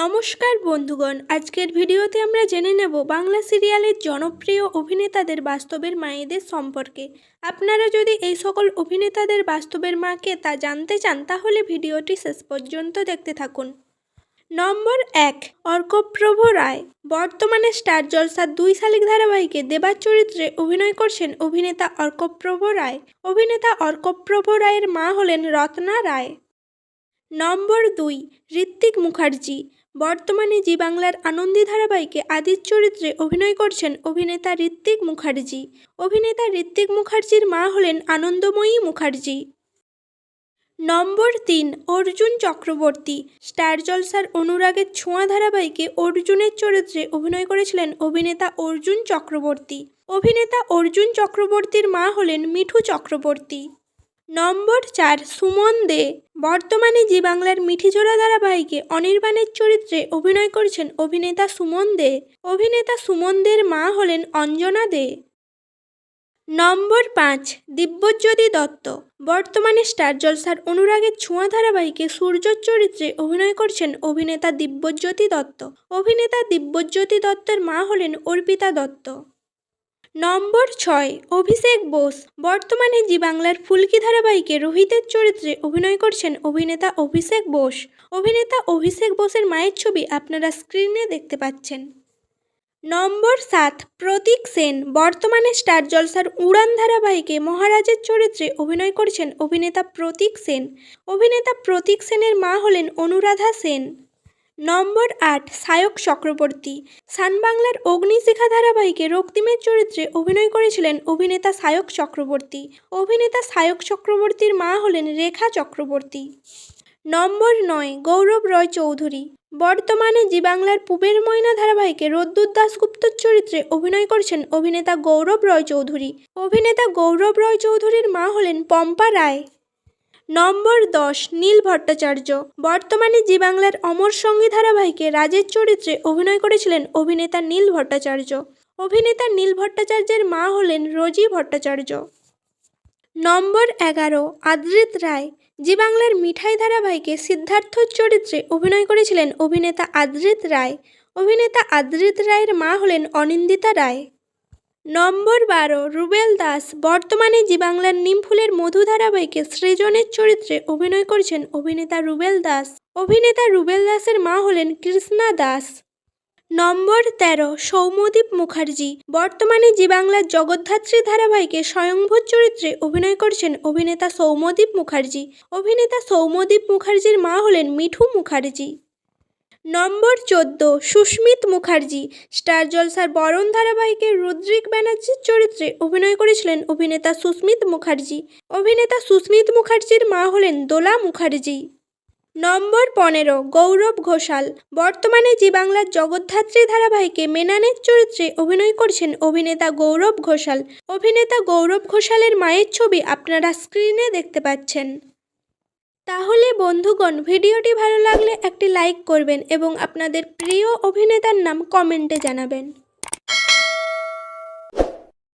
নমস্কার বন্ধুগণ, আজকের ভিডিওতে আমরা জেনে নেব বাংলা সিরিয়ালের জনপ্রিয় অভিনেতাদের বাস্তবের মায়েদের সম্পর্কে। আপনারা যদি এই সকল অভিনেতাদের বাস্তবের মাকে তা জানতে চান, তাহলে ভিডিওটি শেষ পর্যন্ত দেখতে থাকুন। নম্বর এক, অর্কপ্রভ রায়। বর্তমানে স্টার জলসার দুই শালিক ধারাবাহিকে দেবার চরিত্রে অভিনয় করছেন অভিনেতা অর্কপ্রভ রায়। অভিনেতা অর্কপ্রভ রায়ের মা হলেন রত্না রায়। নম্বর দুই ঋত্বিক মুখার্জি। বর্তমানে জি বাংলার আনন্দী ধারাবাহিকে আদির চরিত্রে অভিনয় করছেন অভিনেতা ঋত্বিক মুখার্জি। অভিনেতা ঋত্বিক মুখার্জির মা হলেন আনন্দময়ী মুখার্জি। নম্বর তিন, অর্জুন চক্রবর্তী। স্টার জলসার অনুরাগের ছোঁয়া ধারাবাহিকে অর্জুনের চরিত্রে অভিনয় করেছিলেন অভিনেতা অর্জুন চক্রবর্তী। অভিনেতা অর্জুন চক্রবর্তীর মা হলেন মিঠু চক্রবর্তী। নম্বর চার, সুমন দে। বর্তমানে জি বাংলার মিঠিজোড়া ধারাবাহিকে অনির্বাণের চরিত্রে অভিনয় করছেন অভিনেতা সুমন দে। অভিনেতা সুমন দের মা হলেন অঞ্জনা দে। নম্বর পাঁচ, দিব্যজ্যোতি দত্ত। বর্তমানে স্টার জলসার অনুরাগের ছোঁয়া ধারাবাহিকে সূর্যর চরিত্রে অভিনয় করছেন অভিনেতা দিব্যজ্যোতি দত্ত। অভিনেতা দিব্যজ্যোতি দত্তের মা হলেন অর্পিতা দত্ত। নম্বর ছয়, অভিষেক বোস, বর্তমানে জি বাংলার ফুলকি ধারাবাহিকে রোহিতের চরিত্রে অভিনয় করছেন অভিনেতা অভিষেক বোস। অভিনেতা অভিষেক বোসের মায়ের ছবি আপনারা স্ক্রিনে দেখতে পাচ্ছেন। নম্বর সাত, প্রতীক সেন, বর্তমানে স্টার জলসার উড়ান ধারাবাহিকে মহারাজের চরিত্রে অভিনয় করছেন অভিনেতা প্রতীক সেন। অভিনেতা প্রতীক সেনের মা হলেন অনুরাধা সেন। নম্বর আট, সায়ক চক্রবর্তী। সান বাংলার অগ্নিশিখা ধারাবাহিকে রক্তিমের চরিত্রে অভিনয় করেছিলেন অভিনেতা সায়ক চক্রবর্তী। অভিনেতা সায়ক চক্রবর্তীর মা হলেন রেখা চক্রবর্তী। নম্বর নয়, গৌরব রয় চৌধুরী। বর্তমানে জি বাংলার পুবের ময়না ধারাবাহিকে রোদ্দুর দাসগুপ্তর চরিত্রে অভিনয় করছেন অভিনেতা গৌরব রয় চৌধুরী। অভিনেতা গৌরব রয় চৌধুরীর মা হলেন পম্পা রায়। নম্বর দশ, নীল ভট্টাচার্য। বর্তমানে জি বাংলার অমর সঙ্গী ধারাবাহিকে রাজের চরিত্রে অভিনয় করেছিলেন অভিনেতা নীল ভট্টাচার্য। অভিনেতা নীল ভট্টাচার্যের মা হলেন রোজি ভট্টাচার্য। নম্বর এগারো, আদ্রিত রায়। জি বাংলার মিঠাই ধারাবাহিকে সিদ্ধার্থর চরিত্রে অভিনয় করেছিলেন অভিনেতা আদ্রিত রায়। অভিনেতা আদ্রিত রায়ের মা হলেন অনিন্দিতা রায়। নম্বর বারো, রুবেল দাস, বর্তমানে জি বাংলার নিমফুলের মধু ধারাবাহিকে সৃজনের চরিত্রে অভিনয় করছেন অভিনেতা রুবেল দাস। অভিনেতা রুবেল দাসের মা হলেন কৃষ্ণা দাস। নম্বর তেরো, সৌম্যদীপ মুখার্জি, বর্তমানে জি বাংলার জগদ্ধাত্রী ধারাবাহিকে স্বয়ংভূত চরিত্রে অভিনয় করছেন অভিনেতা সৌম্যদীপ মুখার্জি। অভিনেতা সৌম্যদীপ মুখার্জির মা হলেন মিঠু মুখার্জি। নম্বর চোদ্দ, সুস্মিত মুখার্জি। স্টার জলসার বরণ ধারাবাহিকে রুদ্রিক ব্যানার্জির চরিত্রে অভিনয় করেছিলেন অভিনেতা সুস্মিত মুখার্জি। অভিনেতা সুস্মিত মুখার্জির মা হলেন দোলা মুখার্জি। নম্বর পনেরো, গৌরব ঘোষাল। বর্তমানে জি বাংলার জগদ্ধাত্রী ধারাবাহিকে মেনানের চরিত্রে অভিনয় করছেন অভিনেতা গৌরব ঘোষাল। অভিনেতা গৌরব ঘোষালের মায়ের ছবি আপনারা স্ক্রিনে দেখতে পাচ্ছেন। তাহলে বন্ধুগণ, ভিডিওটি ভালো লাগলে একটি লাইক করবেন এবং আপনাদের প্রিয় অভিনেতার নাম কমেন্টে জানাবেন।